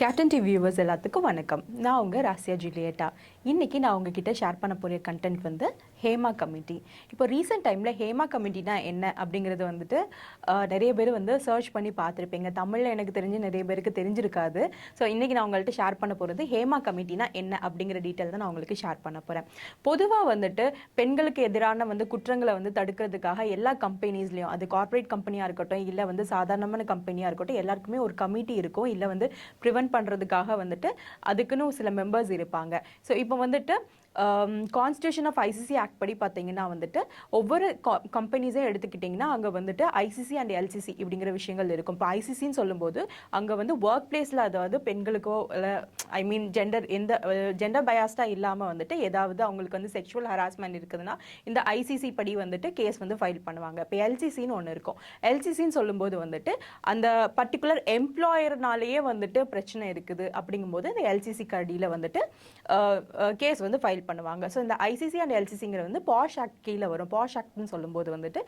Captain D viewers எல்லாத்துக்கும் வணக்கம். நான் உங்கள் ராசியா ஜூலியட்டா. இன்றைக்கி நான் உங்ககிட்ட ஷேர் பண்ண போகிற கண்டென்ட் வந்து ஹேமா கமிட்டி. இப்போ ரீசெண்ட் டைமில் ஹேமா கமிட்டினா என்ன அப்படிங்கிறது வந்துட்டு நிறைய பேர் வந்து சர்ச் பண்ணி பார்த்துருப்பீங்க. தமிழில் எனக்கு தெரிஞ்சு நிறைய பேருக்கு தெரிஞ்சிருக்காது. ஸோ இன்றைக்கி நான் உங்கள்கிட்ட ஷேர் பண்ண போகிறது ஹேமா கமிட்டினா என்ன அப்படிங்கிற டீட்டெயில் தான் நான் உங்களுக்கு ஷேர் பண்ண போகிறேன் பொதுவாக வந்துட்டு பெண்களுக்கு எதிரான வந்து குற்றங்களை வந்து தடுக்கிறதுக்காக எல்லா கம்பெனிஸ்லேயும் அது கார்ப்பரேட் கம்பெனியாக இருக்கட்டும் இல்லை வந்து சாதாரணமான கம்பெனியாக இருக்கட்டும் எல்லாருக்குமே ஒரு கமிட்டி இருக்கும். இல்லை வந்து ப்ரிவென்ட் பண்ணுறதுக்காக வந்துட்டு அதுக்குன்னு சில மெம்பர்ஸ் இருப்பாங்க. ஸோ இப்போ வந்துட்டு கான்ஸ்டியூஷன் ஆஃப் ஐசிசி ஆக்ட் படி பார்த்தீங்கன்னா வந்துட்டு ஒவ்வொரு கம்பெனிஸே எடுத்துக்கிட்டிங்கன்னா அங்கே வந்துட்டு ஐசிசி அண்ட் எல்சிசி இப்படிங்கிற விஷயங்கள் இருக்கும். இப்போ ஐசிசின்னு சொல்லும்போது அங்கே வந்து ஒர்க் பிளேஸில் அதாவது பெண்களுக்கோ இல்லை ஐ மீன் ஜெண்டர் எந்த ஜெண்டர் பயாஸ்டாக இல்லாமல் வந்துட்டு ஏதாவது அவங்களுக்கு வந்து செக்ஷுவல் ஹராஸ்மெண்ட் இருக்குதுன்னா இந்த ஐசிசி படி வந்துட்டு கேஸ் வந்து ஃபைல் பண்ணுவாங்க. இப்போ எல்சிசின்னு ஒன்று இருக்கும். எல்சிசின்னு சொல்லும்போது வந்துட்டு அந்த பர்டிகுலர் எம்ப்ளாயர்னாலேயே வந்துட்டு பிரச்சனை இருக்குது. அப்படிங்கும்போது இந்த எல்சிசி கடியில் வந்துட்டு கேஸ் வந்து ஃபைல் பண்ணுவாங்க. ஸோ இந்த ஐசிசி அண்ட் எல்சிசிங்கிற வந்து பாஷ் ஆக்ட் கீழே வரும். பாஷ் ஆக்ட்னு சொல்லும்போது வந்துட்டு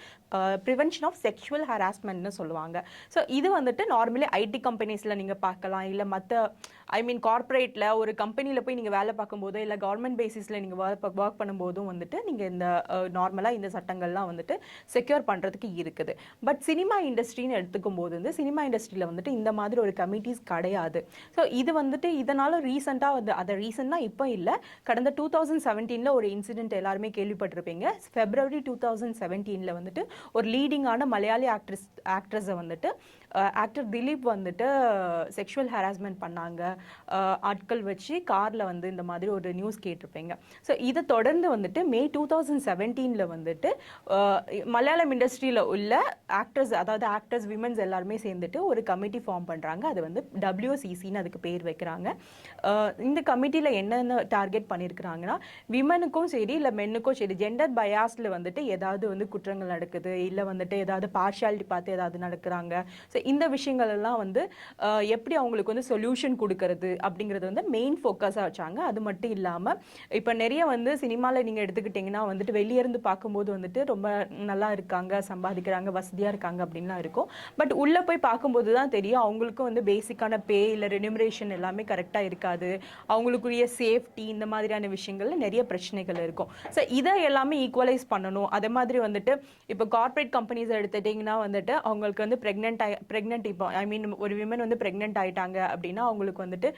ப்ரிவென்ஷன் ஆஃப் செக்ஷுவல் ஹராஸ்மெண்ட்னு சொல்லுவாங்க. ஸோ இது வந்துட்டு நார்மலி ஐடி கம்பெனிஸில் நீங்கள் பார்க்கலாம். இல்லை மற்ற ஐ மீன் கார்ப்பரேட்டில் ஒரு கம்பெனியில் போய் நீங்கள் வேலை பார்க்கும்போதோ இல்லை கவர்மெண்ட் பேசிஸில் நீங்கள் ஒர்க் பண்ணும்போதும் வந்துட்டு நீங்கள் இந்த நார்மலாக இந்த சட்டங்கள்லாம் வந்துட்டு செக்யூர் பண்ணுறதுக்கு இருக்குது. பட் சினிமா இண்டஸ்ட்ரின்னு எடுத்துக்கும் போது வந்து சினிமா இண்டஸ்ட்ரியில் வந்துட்டு இந்த மாதிரி ஒரு கமிட்டிஸ் கிடையாது. ஸோ இது வந்துட்டு இதனால ரீசெண்டாக வந்து அதை ரீசெண்டாக இப்போ இல்லை. கடந்த டூ தௌசண்ட் செவன்டீனில் ஒரு இன்சிடென்ட் எல்லாருமே கேள்விப்பட்டிருப்பீங்க. ஃபெப்ரவரி டூ தௌசண்ட் செவன்டீனில் வந்துட்டு ஒரு லீடிங்கான மலையாளி ஆக்ட்ரஸ் ஆக்ட்ரஸை வந்துட்டு ஆக்டர் திலீப் வந்துட்டு செக்ஷுவல் ஹராஸ்மெண்ட் பண்ணாங்க. ஆட்கள் வச்சு காரில் வந்து இந்த மாதிரி ஒரு நியூஸ் கேட்டிருப்பீங்க. ஸோ இதை தொடர்ந்து வந்துட்டு மே டூ தௌசண்ட் செவன்டீனில் வந்துட்டு மலையாளம் இண்டஸ்ட்ரியில் உள்ள ஆக்டர்ஸ் அதாவது ஆக்டர்ஸ் விமன்ஸ் எல்லாருமே சேர்ந்துட்டு ஒரு கமிட்டி ஃபார்ம் பண்ணுறாங்க அது வந்து டபிள்யூசிசின்னு அதுக்கு பேர் வைக்கிறாங்க. இந்த கமிட்டியில் என்னென்ன டார்கெட் பண்ணியிருக்கிறாங்கன்னா விமனுக்கும் சரி இல்லை மென்னுக்கும் சரி ஜெண்டர் பயாஸில் வந்துட்டு ஏதாவது வந்து குற்றங்கள் நடக்குது இல்லை வந்துட்டு ஏதாவது பார்ஷியாலிட்டி பார்த்து ஏதாவது நடக்கிறாங்க. ஸோ இந்த விஷயங்கள் எல்லாம் வந்து எப்படி அவங்களுக்கு வந்து சொல்யூஷன் கொடுக்கறது அப்படிங்கிறது வந்து மெயின் ஃபோக்கஸாக வச்சாங்க. அது மட்டும் இல்லாமல் இப்போ நிறைய வந்து சினிமாவில் நீங்கள் எடுத்துக்கிட்டிங்கன்னா வந்துட்டு வெளியேருந்து பார்க்கும்போது வந்துட்டு ரொம்ப நல்லா இருக்காங்க சம்பாதிக்கிறாங்க வசதியாக இருக்காங்க அப்படின்லாம் இருக்கும். பட் உள்ளே போய் பார்க்கும்போது தான் தெரியும் அவங்களுக்கும் வந்து பேசிக்கான பே இல்லை ரெனிமரேஷன் எல்லாமே கரெக்டாக இருக்காது. அவங்களுக்குரிய சேஃப்டி இந்த மாதிரியான விஷயங்களில் நிறைய பிரச்சனைகள் இருக்கும். ஸோ இதை எல்லாமே ஈக்குவலைஸ் பண்ணணும். அதே மாதிரி வந்துட்டு இப்போ கார்ப்பரேட் கம்பெனிஸ் எடுத்துட்டிங்கன்னா வந்துட்டு அவங்களுக்கு வந்து ப்ரெக்னென்ட் ஆகி ப்ரெக்னென்ட் இப்போ ஐ மீன் ஒரு விமன் வந்து ப்ரெக்னென்ட் ஆகிட்டாங்க அப்படின்னா அவங்களுக்கு வந்துட்டு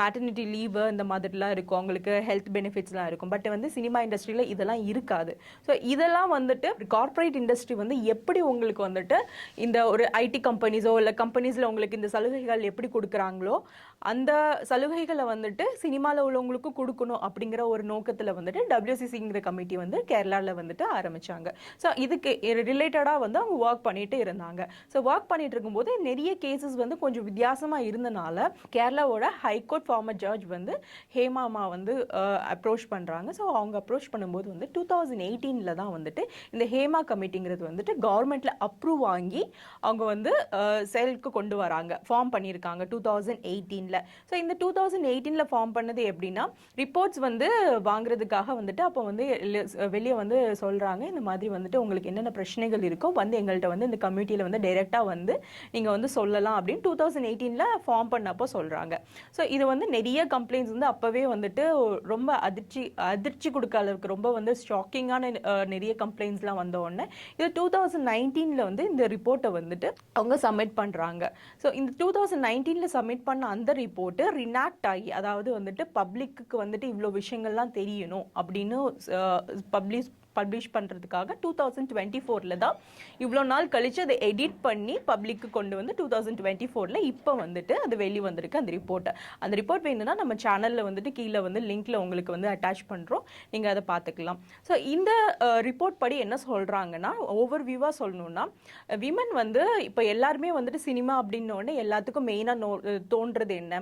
மேட்டர்னிட்டி லீவு இந்த மாதிரிலாம் இருக்கும். அவங்களுக்கு ஹெல்த் பெனிஃபிட்ஸ்லாம் இருக்கும். பட் வந்து சினிமா இண்டஸ்ட்ரியில் இதெல்லாம் இருக்காது. ஸோ இதெல்லாம் வந்துட்டு கார்ப்பரேட் இண்டஸ்ட்ரி வந்து எப்படி உங்களுக்கு வந்துட்டு இந்த ஒரு ஐடி கம்பெனிஸோ இல்லை கம்பெனிஸில் உங்களுக்கு இந்த சலுகைகள் எப்படி கொடுக்குறாங்களோ அந்த சலுகைகளை வந்துட்டு சினிமாவில் உள்ளவங்களுக்கும் கொடுக்கணும் அப்படிங்கிற ஒரு நோக்கத்தில் வந்துட்டு டபிள்யூசிசிங்கிற கமிட்டி வந்து கேரளாவில் வந்துட்டு ஆரம்பித்தாங்க ஸோ இதுக்கு ரிலேட்டடாக வந்து அவங்க ஒர்க் பண்ணிகிட்டு இருந்தாங்க. ஸோ ஒர்க் பண்ணிகிட்டு இருக்கும் பார்க்கும்போது நிறைய கேசஸ் வந்து கொஞ்சம் வித்தியாசமாக இருந்தனால கேரளாவோட ஹைகோர்ட் ஃபார்மர் ஜட்ஜ் வந்து ஹேமாமா வந்து அப்ரோச் பண்ணுறாங்க ஸோ அவங்க அப்ரோச் பண்ணும்போது வந்து டூ தௌசண்ட் எயிட்டீனில் தான் வந்துட்டு இந்த ஹேமா கமிட்டிங்கிறது வந்துட்டு கவர்மெண்ட்டில் அப்ரூவ் வாங்கி அவங்க வந்து செயலுக்கு கொண்டு வராங்க. ஃபார்ம் பண்ணியிருக்காங்க டூ தௌசண்ட் எயிட்டீனில் ஸோ இந்த டூ தௌசண்ட் எயிட்டீனில் ஃபார்ம் பண்ணது எப்படின்னா ரிப்போர்ட்ஸ் வந்து வாங்குறதுக்காக வந்துட்டு அப்போ வந்து வெளியே வந்து சொல்கிறாங்க இந்த மாதிரி வந்துட்டு உங்களுக்கு என்னென்ன பிரச்சனைகள் இருக்கோ வந்து எங்கள்கிட்ட வந்து இந்த கமிட்டியில் வந்து டைரெக்டாக வந்து நீங்கள் வந்து சொல்லலாம் அப்படின்னு டூ தௌசண்ட் எயிட்டீனில் ஃபார்ம் பண்ணப்போ சொல்கிறாங்க ஸோ இது வந்து நிறைய கம்ப்ளைண்ட்ஸ் வந்து அப்போவே வந்துட்டு ரொம்ப அதிர்ச்சி அதிர்ச்சி கொடுக்க அளவுக்கு ரொம்ப வந்து ஷாக்கிங்கான நிறைய கம்ப்ளைண்ட்ஸ்லாம் வந்த உடனே இது டூ தௌசண்ட் நைன்டீனில் வந்து இந்த ரிப்போர்ட்டை வந்துட்டு அவங்க சப்மிட் பண்ணுறாங்க ஸோ இந்த டூ தௌசண்ட் நைன்டீனில் சப்மிட் பண்ண அந்த ரிப்போர்ட்டு ரினாக்ட் ஆகி அதாவது வந்துட்டு பப்ளிக்கு வந்துட்டு இவ்வளோ விஷயங்கள்லாம் தெரியணும் அப்படின்னு பப்ளிஷ் பப்ளிஷ் பண்ணுறதுக்காக டூ தௌசண்ட் டுவெண்ட்டி ஃபோரில் தான் இவ்வளோ நாள் கழிச்சு அதை எடிட் பண்ணி பப்ளிக்கு கொண்டு வந்து டூ தௌசண்ட் டுவெண்ட்டி ஃபோரில் இப்போ வந்துட்டு அது வெளியே வந்திருக்கு அந்த ரிப்போர்ட்டை அந்த ரிப்போர்ட் வேணும்னா நம்ம சேனலில் வந்துட்டு கீழே வந்து லிங்க்கில் உங்களுக்கு வந்து அட்டாச் பண்ணுறோம் நீங்கள் அதை பார்த்துக்கலாம். ஸோ இந்த ரிப்போர்ட் படி என்ன சொல்கிறாங்கன்னா ஓவர் வியூவாக சொல்லணும்னா விமன் வந்து இப்போ எல்லாருமே வந்துட்டு சினிமா அப்படின்னோடனே எல்லாத்துக்கும் மெயினாக நோ தோன்றது என்ன?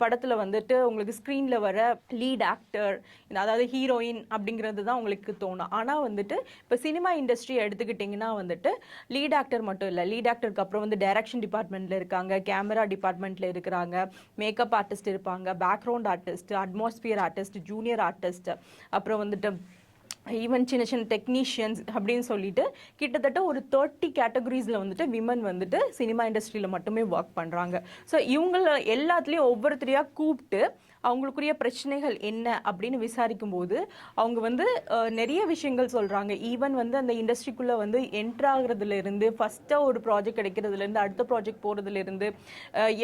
படத்தில் வந்துட்டு உங்களுக்கு ஸ்க்ரீனில் வர லீட் ஆக்டர் அதாவது ஹீரோயின் அப்படிங்கிறது தான் உங்களுக்கு தோணும். ஆனால் வந்துட்டு இப்போ சினிமா இண்டஸ்ட்ரி எடுத்துக்கிட்டிங்கன்னா வந்துட்டு லீட் ஆக்டர் மட்டும் இல்லை லீட் ஆக்டருக்கு அப்புறம் வந்து டைரக்ஷன் டிபார்ட்மெண்ட்டில் இருக்காங்க கேமரா டிபார்ட்மெண்ட்டில் இருக்கிறாங்க மேக்கப் ஆர்டிஸ்ட் இருப்பாங்க background artist atmosphere artist junior artist அப்புறம் வந்துட்டு ஈவன் சின்ன சின்ன டெக்னீஷியன்ஸ் அப்படின்னு சொல்லிட்டு கிட்டத்தட்ட ஒரு தேர்ட்டி கேட்டகரிஸில் வந்துட்டு விமன் வந்துட்டு சினிமா இண்டஸ்ட்ரியில் மட்டுமே ஒர்க் பண்ணுறாங்க ஸோ இவங்கள எல்லாத்துலேயும் ஒவ்வொருத்தரையாக கூப்பிட்டு அவங்களுக்குரிய பிரச்சனைகள் என்ன அப்படின்னு விசாரிக்கும் போது அவங்க வந்து நிறைய விஷயங்கள் சொல்கிறாங்க ஈவன் வந்து அந்த இண்டஸ்ட்ரிக்குள்ளே வந்து என்ட்ரு ஆகுறதுலேருந்து ஃபஸ்ட்டாக ஒரு ப்ராஜெக்ட் கிடைக்கிறதுலேருந்து அடுத்த ப்ராஜெக்ட் போகிறதுலேருந்து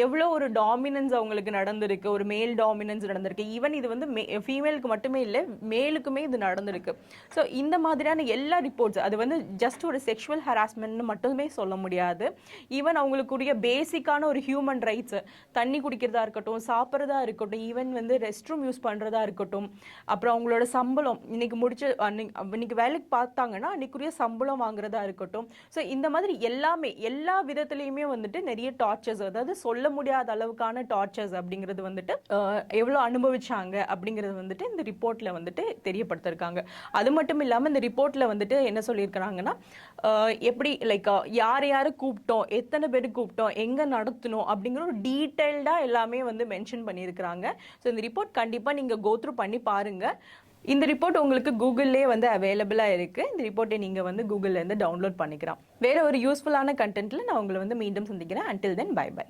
எவ்வளோ ஒரு டாமினன்ஸ் அவங்களுக்கு நடந்திருக்கு ஒரு மேல் டாமினன்ஸ் நடந்திருக்கு. ஈவன் இது வந்து ஃபீமேலுக்கு மட்டுமே இல்லை மேலுக்குமே இது நடந்திருக்கு. ஸோ இந்த மாதிரியான எல்லா ரிப்போர்ட்ஸ் அது வந்து ஜஸ்ட் ஒரு செக்ஷுவல் ஹராஸ்மெண்ட்னு மட்டுமே சொல்ல முடியாது. ஈவன் அவங்களுக்குரிய பேசிக்கான ஒரு ஹியூமன் ரைட்ஸ் தண்ணி குடிக்கிறதா இருக்கட்டும் சாப்பிட்றதா இருக்கட்டும் ஈவன் வந்து ரெஸ்ட் ரூம் யூஸ் பண்ணுறதா இருக்கட்டும். அப்புறம் அவங்களோட சம்பளம் இன்னைக்கு முடிச்ச அன்னைக்கு இன்னைக்கு வேலைக்கு பார்த்தாங்கன்னா அன்னைக்குரிய சம்பளம் வாங்குறதா இருக்கட்டும். ஸோ இந்த மாதிரி எல்லாமே எல்லா விதத்துலேயுமே வந்துட்டு நிறைய டார்ச்சர்ஸ் அதாவது சொல்ல முடியாத அளவுக்கான டார்ச்சர்ஸ் அப்படிங்கிறது வந்துட்டு எவ்வளோ அனுபவிச்சாங்க அப்படிங்கிறது வந்துட்டு இந்த ரிப்போர்ட்டில் வந்துட்டு தெரியப்படுத்திருக்காங்க. அது மட்டும் இல்லாமல் இந்த ரிப்போர்ட்டில் வந்துட்டு என்ன சொல்லியிருக்கிறாங்கன்னா எப்படி லைக் யார் யார் கூப்பிட்டோம் எத்தனை பேர் கூப்பிட்டோம் எங்கே நடத்தணும் அப்படிங்கிற ஒரு டீட்டெயில்டாக எல்லாமே வந்து மென்ஷன் பண்ணியிருக்கிறாங்க. ஸோ இந்த ரிப்போர்ட் கண்டிப்பாக நீங்கள் கோத்ரூ பண்ணி பாருங்க. இந்த ரிப்போர்ட் உங்களுக்கு கூகுள்லே வந்து அவைலபிளாக இருக்குது இந்த ரிப்போர்ட்டை நீங்கள் வந்து கூகுள்லேருந்து டவுன்லோட் பண்ணிக்கலாம். வேற ஒரு யூஸ்ஃபுல்லான கண்டென்ட்டில் நான் உங்களை வந்து மீண்டும் சந்திக்கிறேன். Until then by by